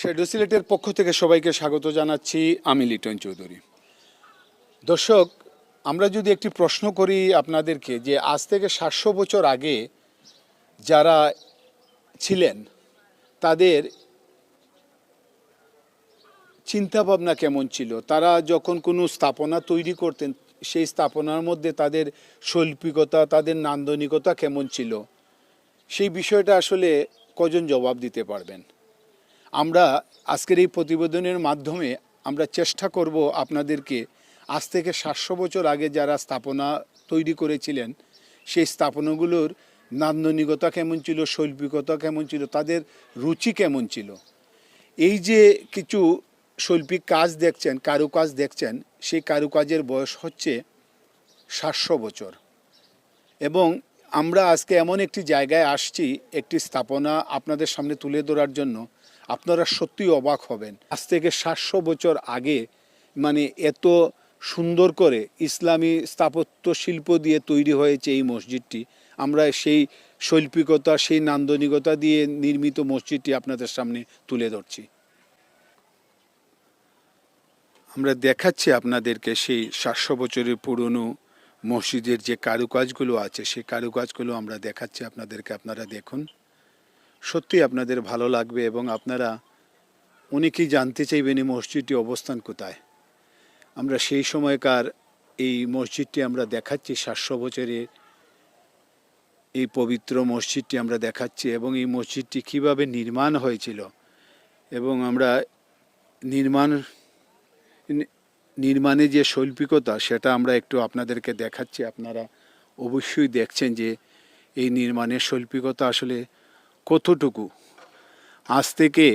Shadow সিলেটের পক্ষ থেকে সবাইকে স্বাগত জানাচ্ছি, আমি লিটন চৌধুরী। দর্শক, আমরা যদি একটি প্রশ্ন করি আপনাদেরকে যে আজ থেকে সাতশো বছর আগে যারা ছিলেন, তাদের চিন্তা ভাবনা কেমন ছিল? তারা যখন কোনো স্থাপনা তৈরি করতেন, সেই স্থাপনার মধ্যে তাদের শৈল্পিকতা, তাদের নান্দনিকতা কেমন ছিল? সেই বিষয়টা আসলে কজন জবাব দিতে পারবেন? আমরা আজকের এই প্রতিবেদনের মাধ্যমে আমরা চেষ্টা করব আপনাদেরকে আজ থেকে সাতশো বছর আগে যারা স্থাপনা তৈরি করেছিলেন, সেই স্থাপনাগুলোর নান্দনিকতা কেমন ছিল, শৈল্পিকতা কেমন ছিল, তাদের রুচি কেমন ছিল? এই যে কিছু শৈল্পিক কাজ দেখছেন, কারুকাজ দেখছেন, সেই কারুকাজের বয়স হচ্ছে সাতশো বছর। এবং আমরা আজকে এমন একটি জায়গায় আসছি, একটি স্থাপনা আপনাদের সামনে তুলে ধরার জন্য আপনারা সত্যি অবাক হবেন। আজ থেকে সাতশো বছর আগে মানে এত সুন্দর করে ইসলামী স্থাপত্য শিল্প দিয়ে তৈরি হয়েছে এই মসজিদটি। আমরা সেই শৈল্পিকতা, সেই নান্দনিকতা দিয়ে নির্মিত মসজিদটি আপনাদের সামনে তুলে ধরছি। আমরা দেখাচ্ছি আপনাদেরকে সেই সাতশো বছরের পুরনো মসজিদের যে কারুকাজগুলো আছে, সেই কারুকাজগুলো আমরা দেখাচ্ছি আপনাদেরকে। আপনারা দেখুন। সত্যি আপনাদের ভালো লাগবে এবং আপনারা অনেকেই জানতে চাইবেন এই মসজিদটি অবস্থান কোথায়? আমরা সেই সময়কার এই মসজিদটি আমরা দেখাচ্ছি, সাতশো বছরের এই পবিত্র মসজিদটি আমরা দেখাচ্ছি এবং এই মসজিদটি কীভাবে নির্মাণ হয়েছিল এবং আমরা নির্মাণ, নির্মাণে যে শৈল্পিকতা সেটা আমরা একটু আপনাদেরকে দেখাচ্ছি। আপনারা অবশ্যই দেখছেন যে এই নির্মাণের শৈল্পিকতা আসলে কতটুকু? আজ থেকে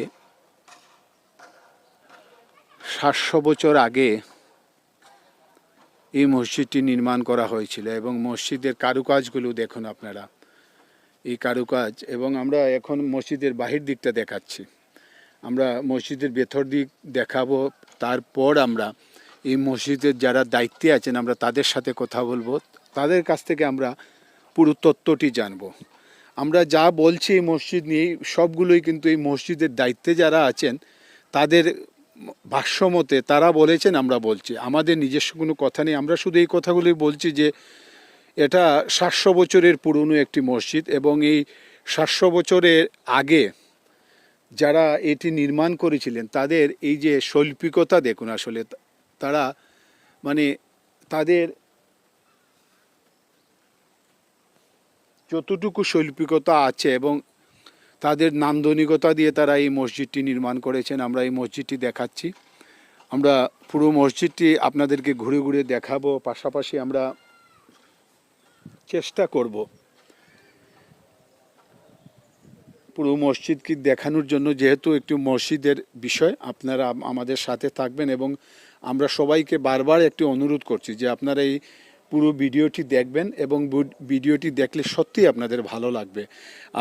সাতশো বছর আগে এই মসজিদটি নির্মাণ করা হয়েছিল এবং মসজিদের কারুকাজগুলো দেখুন আপনারা। এই কারুকাজ এবং আমরা এখন মসজিদের বাহির দিকটা দেখাচ্ছি। আমরা মসজিদের ভেতর দিক দেখাবো, তারপর আমরা এই মসজিদের যারা দায়িত্বে আছেন আমরা তাদের সাথে কথা বলব। তাদের কাছ থেকে আমরা পুরো তত্ত্বটি জানব। আমরা যা বলছি এই মসজিদ নিয়ে সবগুলোই কিন্তু এই মসজিদের দায়িত্বে যারা আছেন, তাদের ভাষ্যমতে তারা বলেছেন, আমরা বলছি। আমাদের নিজস্ব কোনো কথা নেই। আমরা শুধু এই কথাগুলি বলছি যে, এটা সাতশো বছরের পুরনো একটি মসজিদ এবং এই সাতশো বছরের আগে যারা এটি নির্মাণ করেছিলেন, তাদের এই যে শৈল্পিকতা দেখুন আসলে, তারা মানে তাদের যতটুকু শৈল্পিকতা আছে এবং তাদের নান্দনিকতা দিয়ে তারা এই মসজিদটি নির্মাণ করেছেন, আমরা এই মসজিদটি দেখাচ্ছি। আমরা পুরো মসজিদটি আপনাদেরকে ঘুরে ঘুরে দেখাবো, পাশাপাশি আমরা চেষ্টা করব পুরো মসজিদকে দেখানোর জন্য, যেহেতু একটি মসজিদের বিষয়, আপনারা আমাদের সাথে থাকবেন এবং আমরা সবাইকে বারবার একটি অনুরোধ করছি যে আপনারা এই পুরো ভিডিওটি দেখবেন এবং ভিডিওটি দেখলে সত্যি আপনাদের ভালো লাগবে।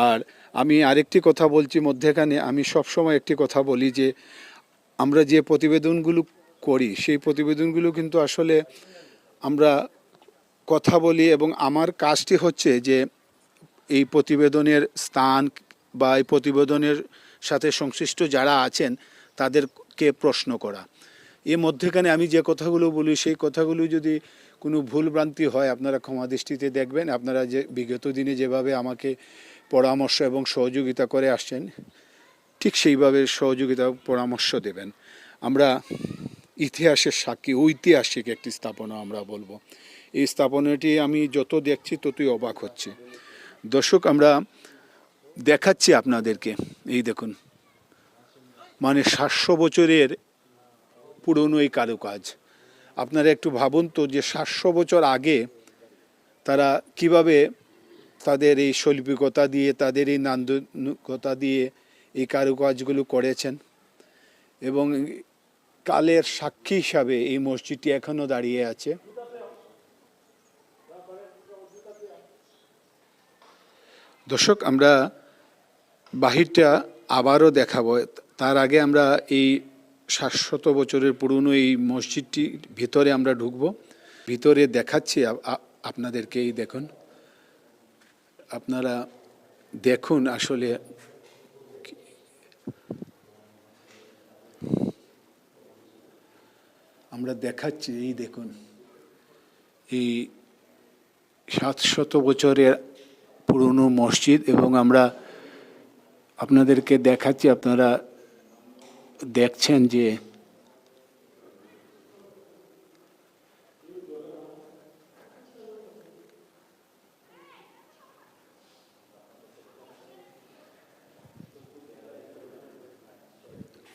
আর আমি আরেকটি কথা বলছি মধ্যেখানে, আমি সবসময় একটি কথা বলি যে, আমরা যে প্রতিবেদনগুলো করি, সেই প্রতিবেদনগুলো কিন্তু আসলে আমরা কথা বলি এবং আমার কাজটি হচ্ছে যে, এই প্রতিবেদনের স্থান বা এই প্রতিবেদনের সাথে সংশ্লিষ্ট যারা আছেন, তাদেরকে প্রশ্ন করা। এর মধ্যেখানে আমি যে কথাগুলো বলি, সেই কথাগুলো যদি কোনো ভুলভ্রান্তি হয়, আপনারা ক্ষমা দৃষ্টিতে দেখবেন। আপনারা যে বিগত দিনে যেভাবে আমাকে পরামর্শ এবং সহযোগিতা করে আসছেন, ঠিক সেইভাবে সহযোগিতা পরামর্শ দেবেন। আমরা ইতিহাসের সাক্ষী, ঐতিহাসিক একটি স্থাপনা আমরা বলব। এই স্থাপনাটি আমি যত দেখছি, ততই অবাক হচ্ছে। দর্শক, আমরা দেখাচ্ছি আপনাদেরকে। এই দেখুন মানে সাতশো বছরের পুরনো এই কারুকাজ। আপনারা একটু ভাবুন তো যে সাতশো বছর আগে তারা কীভাবে তাদের এই শৈল্পিকতা দিয়ে, তাদের এই নান্দনিকতা দিয়ে এই কারুকাজগুলো করেছেন এবং কালের সাক্ষী হিসাবে এই মসজিদটি এখনও দাঁড়িয়ে আছে। দর্শক, আমরা বাহিরটা আবারও দেখাবো। তার আগে আমরা এই সাতশত বছরের পুরনো এই মসজিদটির ভিতরে আমরা ঢুকব। ভিতরে দেখাচ্ছি আপনাদেরকেই দেখুন। আপনারা দেখুন আসলে আমরা দেখাচ্ছি, এই দেখুন। এই সাতশত বছরের পুরনো মসজিদ এবং আমরা আপনাদেরকে দেখাচ্ছি, আপনারা দেখছেন যে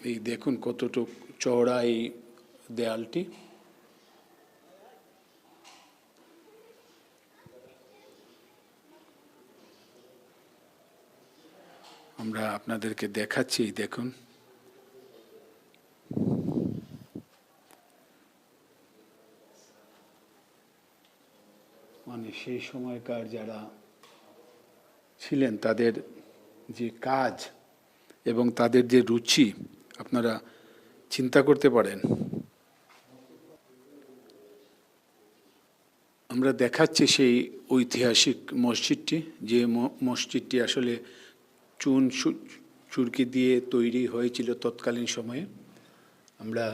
এই দেখুন কতটুক চওড়া এই দেয়ালটি। আমরা আপনাদেরকে দেখাচ্ছি দেখুন মানে সেই সময়কার যারা ছিলেন, তাদের যে কাজ এবং তাদের যে রুচি, আপনারা চিন্তা করতে পারেন। আমরা দেখাচ্ছি সেই ঐতিহাসিক মসজিদটি, যে মসজিদটি আসলে চুন চুরকি দিয়ে তৈরি হয়েছিল তৎকালীন সময়ে। আমরা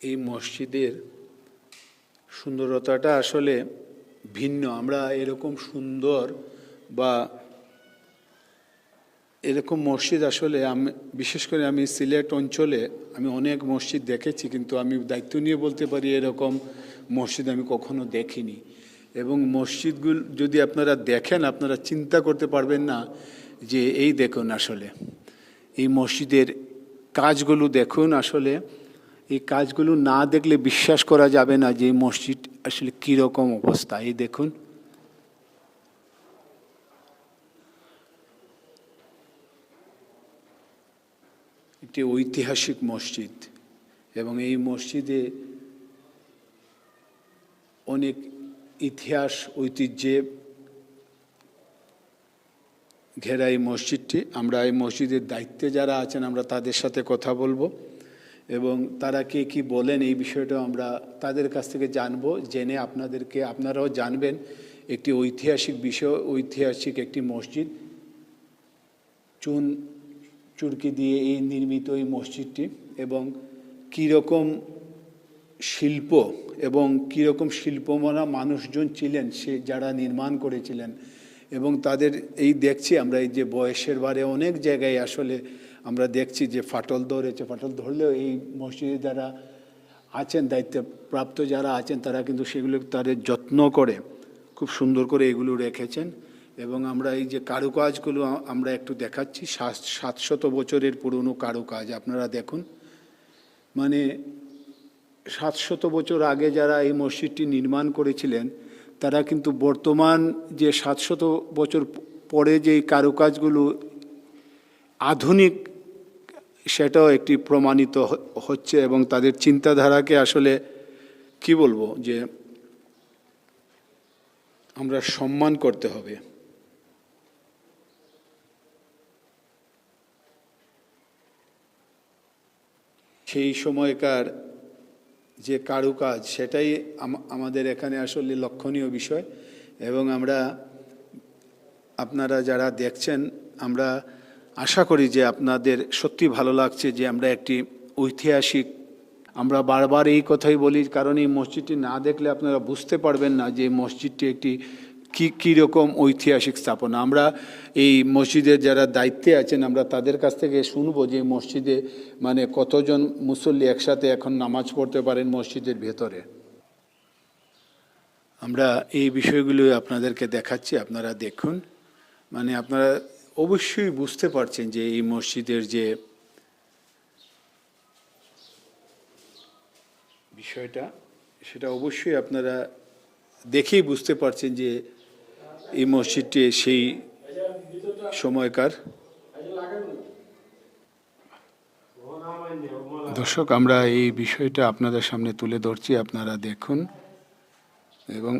এই মসজিদের সুন্দরতাটা আসলে ভিন্ন, আমরা এরকম সুন্দর বা এরকম মসজিদ আসলে আমি, বিশেষ করে আমি সিলেট অঞ্চলে আমি অনেক মসজিদ দেখেছি, কিন্তু আমি দায়িত্ব নিয়ে বলতে পারি এরকম মসজিদ আমি কখনো দেখিনি। এবং মসজিদগুলো, যদি আপনারা দেখেন, আপনারা চিন্তা করতে পারবেন না যে এই দেখুন আসলে, এই মসজিদের কাজগুলো দেখুন আসলে এই কাজগুলো না দেখলে বিশ্বাস করা যাবে না যে মসজিদ আসলে কীরকম অবস্থা। এই দেখুন। একটি ঐতিহাসিক মসজিদ এবং এই মসজিদে অনেক ইতিহাস, ঐতিহ্যে ঘেরা এই মসজিদটি। আমরা এই মসজিদের দায়িত্বে যারা আছেন, আমরা তাদের সাথে কথা বলব। এবং তারা কে কি বলেন এই বিষয়টা আমরা তাদের কাছ থেকে জানব, জেনে আপনাদেরকে, আপনারাও জানবেন একটি ঐতিহাসিক বিষয়, ঐতিহাসিক একটি মসজিদ। চুন, চুরকি দিয়ে এই নির্মিত এই মসজিদটি এবং কীরকম শিল্প এবং কীরকম শিল্পমনা মানুষজন ছিলেন সে, যারা নির্মাণ করেছিলেন এবং তাদের এই দেখছি আমরা এই যে বয়সের বারে অনেক জায়গায় আসলে আমরা দেখছি যে ফাটল ধরেছে, ফাটল ধরলেও এই মসজিদে যারা আছেন দায়িত্বে প্রাপ্ত যারা আছেন, তারা কিন্তু সেগুলো তাদের যত্ন করে খুব সুন্দর করে এগুলো রেখেছেন এবং আমরা এই যে কারুকাজগুলো আমরা একটু দেখাচ্ছি, সাত, সাতশত বছরের পুরনো কারুকাজ আপনারা দেখুন। মানে সাতশত বছর আগে যারা এই মসজিদটি নির্মাণ করেছিলেন, তারা কিন্তু বর্তমান যে সাতশত বছর পরে যে কারুকাজগুলো আধুনিক সেটাও একটি প্রমাণিত হচ্ছে এবং তাদের চিন্তাধারাকে আসলে কি বলব যে আমরা সম্মান করতে হবে। সেই সময়কার যে কারুকাজ, সেটাই আমাদের এখানে আসলে লক্ষণীয় বিষয় এবং আমরা, আপনারা যারা দেখছেন, আমরা আশা করি যে আপনাদের সত্যি ভালো লাগছে যে আমরা একটি ঐতিহাসিক, আমরা বারবার এই কথাই বলি, কারণ এই মসজিদটি না দেখলে আপনারা বুঝতে পারবেন না যে মসজিদটি একটি কী কীরকম ঐতিহাসিক স্থাপনা। আমরা এই মসজিদের যারা দায়িত্বে আছেন, আমরা তাদের কাছ থেকে শুনব যে মসজিদে মানে কতজন মুসল্লি একসাথে এখন নামাজ পড়তে পারেন মসজিদের ভেতরে। আমরা এই বিষয়গুলো আপনাদেরকে দেখাচ্ছি, আপনারা দেখুন। মানে আপনারা অবশ্যই বুঝতে পারছেন যে এই মসজিদের যে বিষয়টা, সেটা অবশ্যই আপনারা দেখেই বুঝতে পারছেন যে এই মসজিদটি সেই সময়কার। দর্শক, আমরা এই বিষয়টা আপনাদের সামনে তুলে ধরছি, আপনারা দেখুন। এবং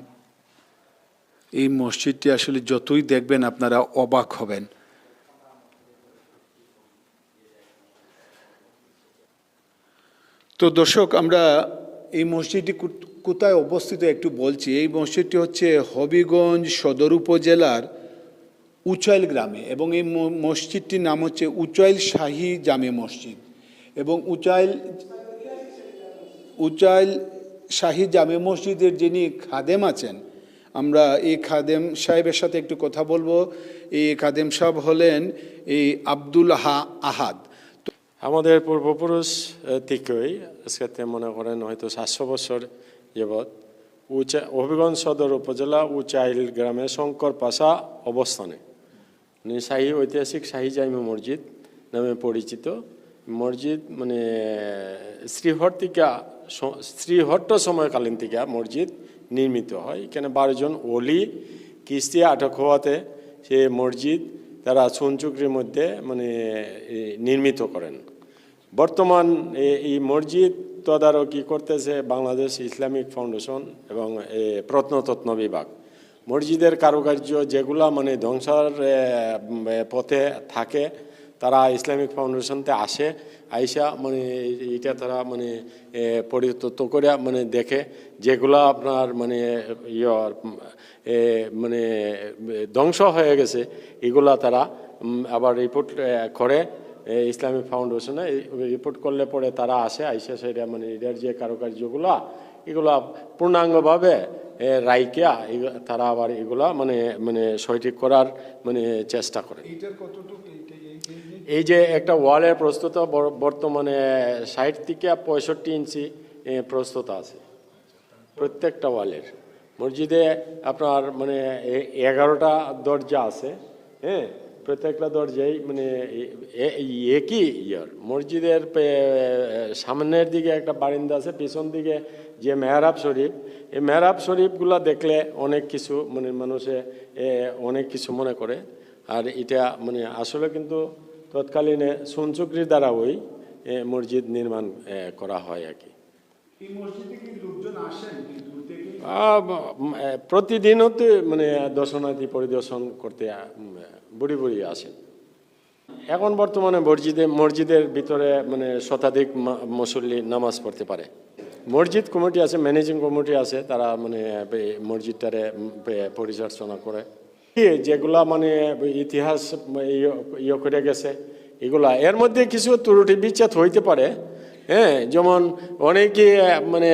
এই মসজিদটি আসলে যতই দেখবেন, আপনারা অবাক হবেন। তো দর্শক, আমরা এই মসজিদটি কোথায় অবস্থিত একটু বলছি। এই মসজিদটি হচ্ছে হবিগঞ্জ সদর উপজেলার উচাইল গ্রামে এবং এই মসজিদটির নাম হচ্ছে উচাইল শাহী জামে মসজিদ এবং উচাইল উচাইল শাহী জামে মসজিদের যিনি খাদেম আছেন, আমরা এই খাদেম সাহেবের সাথে একটু কথা বলব। এই খাদেম সাহেব হলেন এই আব্দুল হা, আহাদ। আমাদের পূর্বপুরুষ থেকেই আজকে মনে করেন হয়তো সাতশো বছর যাবৎ উচা, হবিগঞ্জ সদর উপজেলা উচাইল গ্রামে শঙ্কর পাশা অবস্থানে। মানে শাহী, ঐতিহাসিক শাহী জাইমা মসজিদ নামে পরিচিত। মসজিদ মানে শ্রীহট্টিকা শ্রীহট্ট সময়কালীন থেকে মসজিদ নির্মিত হয়। এখানে বারোজন ওলি, কিস্তি আটক হওয়াতে সে মসজিদ তারা সোনচুকরির মধ্যে মানে নির্মিত করেন। বর্তমান এই মসজিদ তদারকি করতেছে বাংলাদেশ ইসলামিক ফাউন্ডেশন এবং এ, প্রত্নতত্ত্ব বিভাগ। মসজিদের কারুকার্য যেগুলা মানে ধ্বংসার পথে থাকে তারা ইসলামিক ফাউন্ডেশনতে আসে আইসা মানে এইটা তারা মানে এ, পরিতত্ত্ব করে মানে দেখে যেগুলা আপনার মানে ইয়র মানে ধ্বংস হয়ে গেছে এগুলা তারা আবার রিপোর্ট করে ইসলামিক ফাউন্ডেশনে রিপোর্ট করলে পরে তারা আসে আইসা সেটা মানে এটার যে কারুকার্যগুলা এগুলা পূর্ণাঙ্গভাবে রাইকিয়া তারা আবার এগুলা মানে মানে সঠিক করার মানে চেষ্টা করে। এই যে একটা ওয়ালের প্রস্তুত বর- বর্তমানে ষাট থেকে পঁয়ষট্টি ইঞ্চি প্রস্তুত আছে। প্রত্যেকটা ওয়ালের। মসজিদে আপনার মানে এগারোটা দরজা আছে হ্যাঁ প্রত্যেকটা দরজাই মানে একই ইয়ার। মসজিদের সামনের দিকে একটা বারিন্দা আছে, পিছন দিকে যে মেহরাব শরীফ। এই মেহরাব শরীফগুলো দেখলে অনেক কিছু মানে মানুষে অনেক কিছু মনে করে। আর এটা মানে আসলে কিন্তু তৎকালীনে সুনচুকরির দ্বারা ওই এ, মসজিদ নির্মাণ করা হয় আর কি। এই মসজিদে কি লোকজন আসেন দূর থেকে? আহ, উম, এ, প্রতিদিনও তো মানে দর্শনার্থী পরিদর্শন করতে বুড়ি বুড়ি আসেন। এখন বর্তমানে মসজিদে মসজিদের ভিতরে মানে শতাধিক মুসল্লি নামাজ পড়তে পারে। মসজিদ কমিটি আছে ম্যানেজিং কমিটি আছে তারা মানে মসজিদটারে পরিচালনা করে। যেগুলা মানে ইতিহাস ইয়ে- করে গেছে, এগুলা। এর মধ্যে কিছু ত্রুটি বিচ্ছেদ হইতে পারে। হ্যাঁ যেমন অনেকে মানে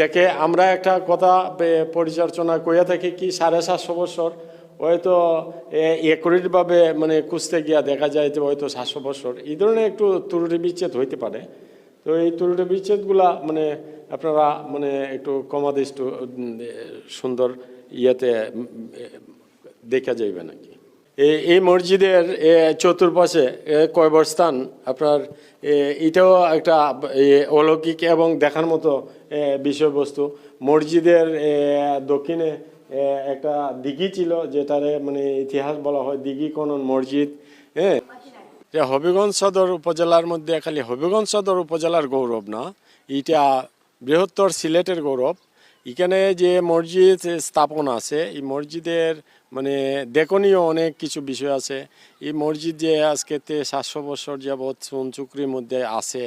দেখে আমরা একটা কথা পরিচালনা করিয়া থাকি কি সাড়ে সাতশো বছর, হয়তো একরিটভাবে মানে খুঁজতে গিয়া দেখা যায় যে হয়তো সাতশো বছর। এই ধরনের একটু ত্রুটি বিচ্ছেদ হইতে পারে। তো এই ত্রুটি বিচ্ছেদগুলা মানে আপনারা মানে একটু কমাদিষ্ট সুন্দর ইয়েতে দেখা যাইবে নাকি? এই এই মসজিদের চতুর্পাশে এ, কয়বরস্থান আপনার এটাও একটা অলৌকিক এবং দেখার মতো বিষয়বস্তু। মসজিদের দক্ষিণে একটা দিঘি ছিল যেটারে মানে ইতিহাস বলা হয় দিঘি কনন মসজিদ হ্যাঁ হবিগঞ্জ সদর উপজেলার মধ্যে খালি হবিগঞ্জ সদর উপজেলার গৌরব না। এটা বৃহত্তর সিলেটের গৌরব। এখানে যে মসজিদ স্থাপন আছে, এই মসজিদের মানে দেখনীয় অনেক কিছু বিষয় আছে। এই মসজিদ যে আজকে সাতশো বছর যাবৎ চুনচুকরির মধ্যে আছে,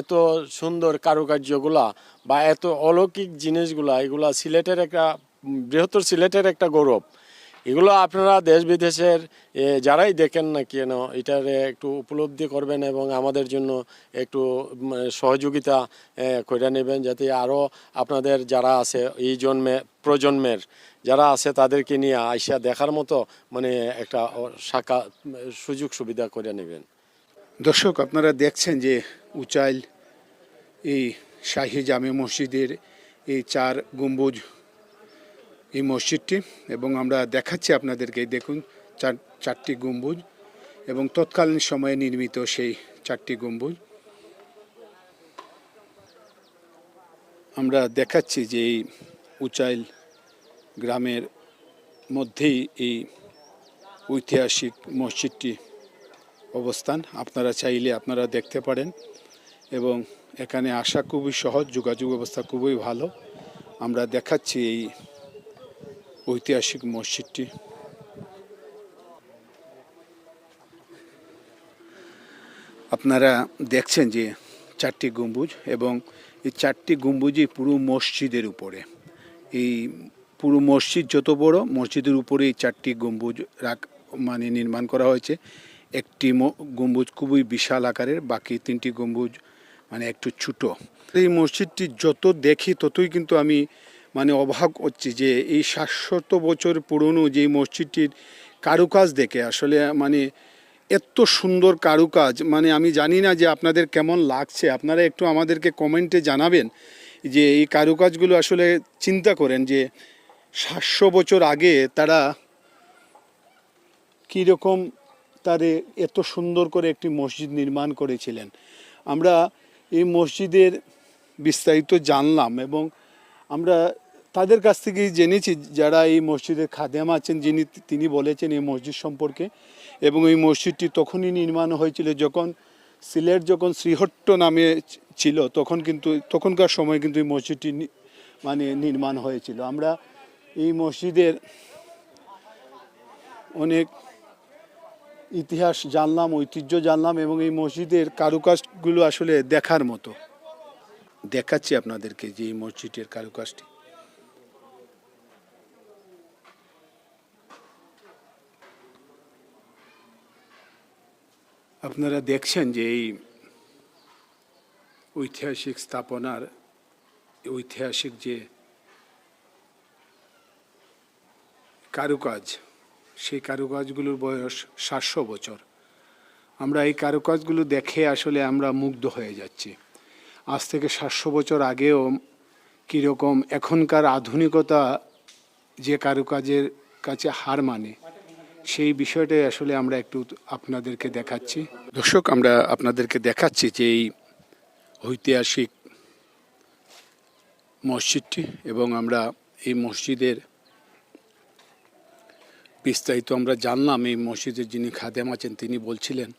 এত সুন্দর কারুকার্যগুলা বা এত অলৌকিক জিনিসগুলা, এগুলা সিলেটের একটা, বৃহত্তর সিলেটের একটা গৌরব। এগুলো আপনারা দেশ বিদেশের যারাই দেখেন না কেন, এটার একটু উপলব্ধি করবেন এবং আমাদের জন্য একটু সহযোগিতা করে নেবেন যাতে আরও আপনাদের যারা আছে, এই জন্মে, প্রজন্মের যারা আছে তাদেরকে নিয়ে আইসা দেখার মতো মানে একটা শাখা সুযোগ সুবিধা করে নেবেন। দর্শক, আপনারা দেখছেন যে উচাইল এই শাহী জামে মসজিদের এই চার গম্বুজ এই মসজিদটি এবং আমরা দেখাচ্ছি আপনাদেরকে দেখুন, চার, চারটি গম্বুজ এবং তৎকালীন সময়ে নির্মিত সেই চারটি গম্বুজ। আমরা দেখাচ্ছি যে এই উচাইল গ্রামের মধ্যেই এই ঐতিহাসিক মসজিদটি অবস্থান। আপনারা চাইলে আপনারা দেখতে পারেন এবং এখানে আসা খুবই সহজ, যোগাযোগ ব্যবস্থা খুবই ভালো। আমরা দেখাচ্ছি এই ঐতিহাসিক মসজিদটি। আপনারা দেখছেন যে চারটি গম্বুজ এবং এই চারটি গম্বুজই পুরো মসজিদের উপরে। এই পুরো মসজিদ যত বড়, মসজিদের উপরে এই চারটি গম্বুজ রাখ মানে নির্মাণ করা হয়েছে। একটি গম্বুজ খুবই বিশাল আকারের, বাকি তিনটি গম্বুজ মানে একটু ছোটো। এই মসজিদটি যত দেখি ততই কিন্তু আমি মানে অবাক হচ্ছি যে এই সাতশত বছর পুরনো যে মসজিদটির কারুকাজ দেখে, আসলে মানে এত সুন্দর কারুকাজ মানে আমি জানি না যে আপনাদের কেমন লাগছে। আপনারা একটু আমাদেরকে কমেন্টে জানাবেন যে এই কারুকাজগুলো আসলে চিন্তা করেন যে সাতশো বছর আগে তারা কীরকম তারে এত সুন্দর করে একটি মসজিদ নির্মাণ করেছিলেন। আমরা এই মসজিদের বিস্তারিত জানলাম এবং আমরা তাদের কাছ থেকেই জেনেছি যারা এই মসজিদের খাদেম আছেন, যিনি তিনি বলেছেন এই মসজিদ সম্পর্কে। এবং এই মসজিদটি তখনই নির্মাণ হয়েছিল যখন সিলেট যখন শ্রীহট্ট নামে ছিল, তখন কিন্তু, তখনকার সময় কিন্তু এই মসজিদটি মানে নির্মাণ হয়েছিল। আমরা এই মসজিদের অনেক ইতিহাস জানলাম, ঐতিহ্য জানলাম এবং এই মসজিদের কারুকাজগুলো আসলে দেখার মতো। দেখাচ্ছি আপনাদেরকে যে এই মসজিদের কারুকাজটি। আপনারা দেখছেন যে এই ঐতিহাসিক স্থাপনার, ঐতিহাসিক যে কারুকাজ, সেই কারুকাজগুলোর বয়স সাতশো বছর। আমরা এই কারুকাজগুলো দেখে আসলে আমরা মুগ্ধ হয়ে যাচ্ছি। আজ থেকে সাতশো বছর আগেও কীরকম এখনকার আধুনিকতা যে কারুকাজের কাছে হার মানে সেই বিষয়টাই আসলে আমরা একটু আপনাদেরকে দেখাচ্ছি। দর্শক, আমরা আপনাদেরকে দেখাচ্ছি যে এই ঐতিহাসিক মসজিদটি এবং আমরা এই মসজিদের বিস্তারিত আমরা জানলাম। এই মসজিদের যিনি খাদেম আছেন, তিনি বলছিলেন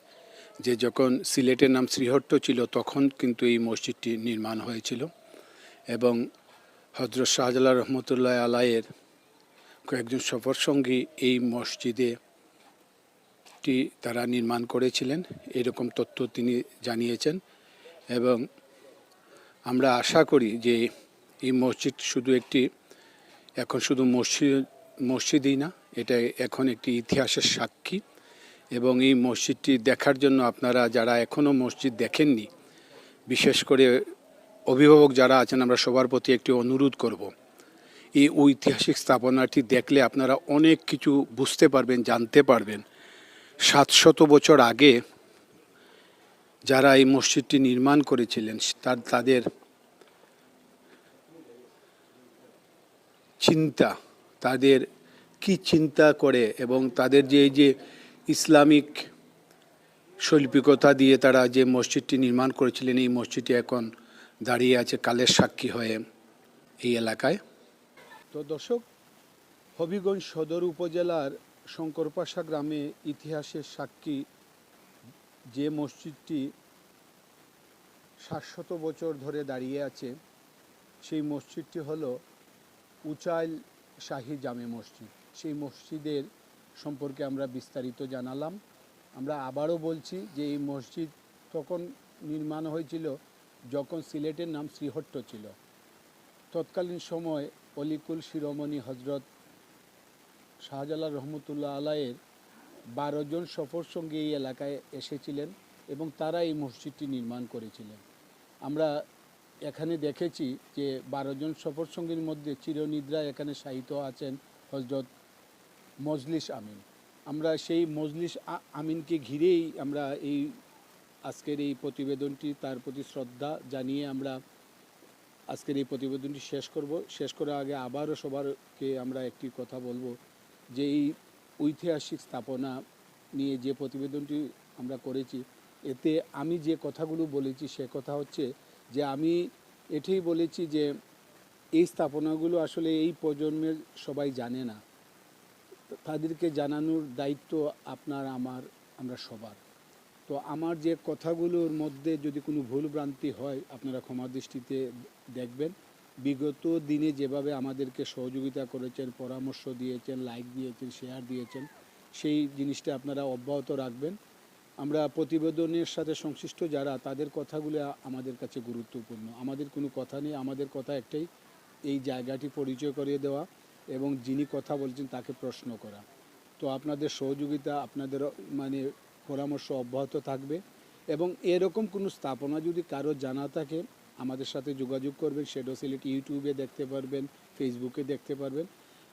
যে যখন সিলেটের নাম শ্রীহট্ট ছিল, তখন কিন্তু এই মসজিদটি নির্মাণ হয়েছিল এবং হজরত শাহজালাল রহমতুল্লাহ আলায়ের কয়েকজন সফরসঙ্গী এই মসজিদে টি তারা নির্মাণ করেছিলেন, এরকম তথ্য তিনি জানিয়েছেন এবং আমরা আশা করি যে এই মসজিদ শুধু একটি, এখন শুধু মসজিদ, মসজিদই না, এটা এখন একটি ইতিহাসের সাক্ষী এবং এই মসজিদটি দেখার জন্য আপনারা যারা এখনও মসজিদ দেখেননি, বিশেষ করে অভিভাবক যারা আছেন, আমরা সবার প্রতি একটি অনুরোধ করব। এই ঐতিহাসিক স্থাপনাটি দেখলে আপনারা অনেক কিছু বুঝতে পারবেন, জানতে পারবেন। সাতশত বছর আগে যারা এই মসজিদটি নির্মাণ করেছিলেন, তার, তাদের চিন্তা, তাদের কি চিন্তা করে এবং তাদের যে, এই যে ইসলামিক শৈল্পিকতা দিয়ে তারা যে মসজিদটি নির্মাণ করেছিলেন, এই মসজিদটি এখন দাঁড়িয়ে আছে কালের সাক্ষী হয়ে এই এলাকায়। তো দর্শক, হবিগঞ্জ সদর উপজেলার শঙ্করপাশা গ্রামে ইতিহাসের সাক্ষী যে মসজিদটি সাতশত বছর ধরে দাঁড়িয়ে আছে, সেই মসজিদটি হল উচাইল শাহী জামে মসজিদ। সেই মসজিদের সম্পর্কে আমরা বিস্তারিত জানালাম। আমরা আবারও বলছি যে এই মসজিদ তখন নির্মাণ হয়েছিল যখন সিলেটের নাম শ্রীহট্ট ছিল। তৎকালীন সময় অলিকুল শিরোমণি হজরত শাহজালাল রহমতুল্লাহ আলায়ের বারো জন সফর সঙ্গে এই এলাকায় এসেছিলেন এবং তারা এই মসজিদটি নির্মাণ করেছিলেন। আমরা এখানে দেখেছি যে বারো জন সফর সঙ্গীর মধ্যে চিরনিদ্রা এখানে সাহিত্য আছেন হজরত মজলিস আমিন। আমরা সেই মজলিস আমিনকে ঘিরেই আমরা এই আজকের এই প্রতিবেদনটি, তার প্রতি শ্রদ্ধা জানিয়ে আমরা আজকের এই প্রতিবেদনটি শেষ করব। শেষ করার আগে আবারও সবারকে আমরা একটি কথা বলব। যে এই ঐতিহাসিক স্থাপনা নিয়ে যে প্রতিবেদনটি আমরা করেছি, এতে আমি যে কথাগুলো বলেছি সে কথা হচ্ছে যে আমি এটাই বলেছি যে এই স্থাপনাগুলো আসলে এই প্রজন্মের সবাই জানে না। তাদেরকে জানানোর দায়িত্ব আপনার, আমার, আমরা সবার। তো আমার যে কথাগুলোর মধ্যে যদি কোনো ভুল ভ্রান্তি হয়, আপনারা ক্ষমা দৃষ্টিতে দেখবেন। বিগত দিনে যেভাবে আমাদেরকে সহযোগিতা করেছেন, পরামর্শ দিয়েছেন লাইক দিয়েছেন শেয়ার দিয়েছেন, সেই জিনিসটা আপনারা অব্যাহত রাখবেন। আমরা প্রতিবেদনের সাথে সংশ্লিষ্ট যারা, তাদের কথাগুলো আমাদের কাছে গুরুত্বপূর্ণ। আমাদের কোনো কথা নেই, আমাদের কথা একটাই, এই জায়গাটি পরিচয় করিয়ে দেওয়া এবং যিনি কথা বলছেন তাকে প্রশ্ন করা। তো আপনাদের সহযোগিতা, আপনাদের মানে পরামর্শ অব্যাহত থাকবে এবং এরকম কোনো স্থাপনা যদি কারও জানা থাকে আমাদের সাথে যোগাযোগ করবেন শেডো সিলেট ইউটিউবে দেখতে পারবেন ফেসবুকে দেখতে পারবেন।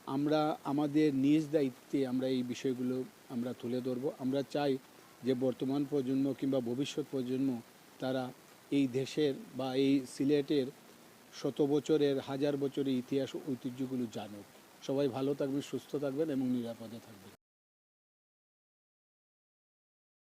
আমরা, আমাদের নিজ দায়িত্বে আমরা এই বিষয়গুলো আমরা তুলে ধরবো। আমরা চাই যে বর্তমান প্রজন্ম কিংবা ভবিষ্যৎ প্রজন্ম তারা এই দেশের বা এই সিলেটের শত বছরের, হাজার বছরের ইতিহাস ঐতিহ্যগুলো জানুক। সবাই ভালো থাকবেন, সুস্থ থাকবেন এবং নিরাপদে থাকবেন।